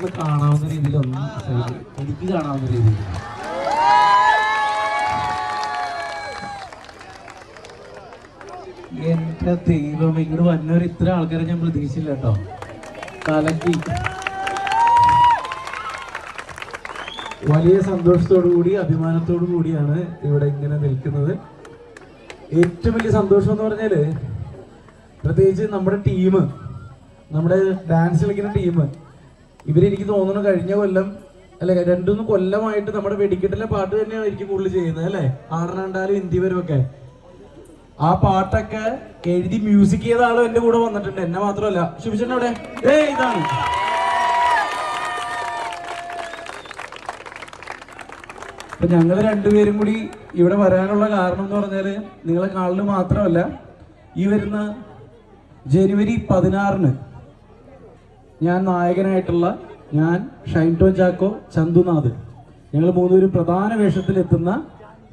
ഒന്ന് കാണാവുന്ന രീതിയിൽ ഒന്ന് എനിക്ക് കാണാവുന്ന രീതിയിൽ എന്റെ ദൈവം ഇങ്ങോട്ട് വന്നവർ ഇത്ര ആൾക്കാരെ ഞാൻ പ്രതീക്ഷിച്ചില്ല കേട്ടോ. കലക്കി വലിയ സന്തോഷത്തോടു കൂടി അഭിമാനത്തോടു കൂടിയാണ് ഇവിടെ ഇങ്ങനെ നിൽക്കുന്നത്. ഏറ്റവും വലിയ സന്തോഷം എന്ന് പറഞ്ഞാൽ പ്രത്യേകിച്ച് നമ്മുടെ ടീം നമ്മുടെ ഡാൻസ് കളിക്കുന്ന ടീം ഇവരെനിക്ക് തോന്നുന്നു കഴിഞ്ഞ കൊല്ലം അല്ലെ രണ്ടുമൂന്ന് കൊല്ലമായിട്ട് നമ്മുടെ വെടിക്കെട്ടിലെ പാട്ട് തന്നെയാണ് എനിക്ക് കൂടുതൽ ചെയ്യുന്നത് അല്ലെ? ആടനാണ്ടാലും ഒക്കെ ആ പാട്ടൊക്കെ എഴുതി മ്യൂസിക് ചെയ്ത ആളും എന്റെ കൂടെ വന്നിട്ടുണ്ട് എന്നെ മാത്രമല്ല. ശുഭിച്ചേട്ടൻ അവിടെ? ഏ ഇതാണ്. അപ്പൊ ഞങ്ങൾ രണ്ടുപേരും കൂടി ഇവിടെ വരാനുള്ള കാരണം എന്ന് പറഞ്ഞാൽ നിങ്ങളെ കാണൽ മാത്രമല്ല ഈ വരുന്ന ജനുവരി പതിനാറിന് ഞാൻ നായകനായിട്ടുള്ള ഞാൻ ഷൈൻ ടോൺ ചാക്കോ ചന്തുനാഥ് ഞങ്ങൾ മൂന്നുപേരും പ്രധാന വേഷത്തിൽ എത്തുന്ന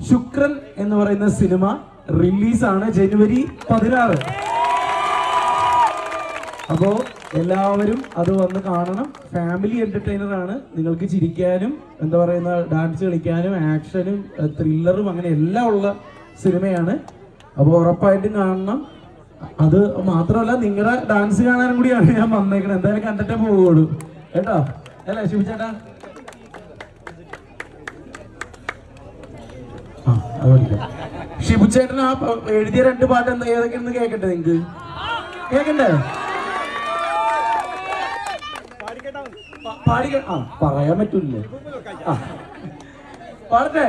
ശുക്രൻ എന്ന് പറയുന്ന സിനിമ റിലീസാണ് ജനുവരി പതിനാറ്. അപ്പോ എല്ലാവരും അത് വന്ന് കാണണം. ഫാമിലി എന്റർടൈനർ ആണ്. നിങ്ങൾക്ക് ചിരിക്കാനും എന്താ പറയുന്ന ഡാൻസ് കളിക്കാനും ആക്ഷനും ത്രില്ലറും അങ്ങനെ എല്ലാം ഉള്ള സിനിമയാണ്. അപ്പോൾ ഉറപ്പായിട്ടും കാണണം. അത് മാത്രമല്ല നിങ്ങളുടെ ഡാൻസ് കാണാനും കൂടിയാണ് ഞാൻ വന്നേക്കണത് എന്തായാലും കണ്ടിട്ടേ പോവുള്ളൂ. കേട്ടോ? അല്ലേ ശിവചേട്ടാ പഠിക്കാം ആ എഴുതിയ രണ്ട് പാട്ട് എന്താ? ഏതൊക്കെയാണെന്ന് കേക്കട്ടെ നിങ്ങക്ക്? കേക്കണ്ടേ? പാടി ആ പറയാൻ പറ്റൂലേ. ആ. പാടട്ടെ?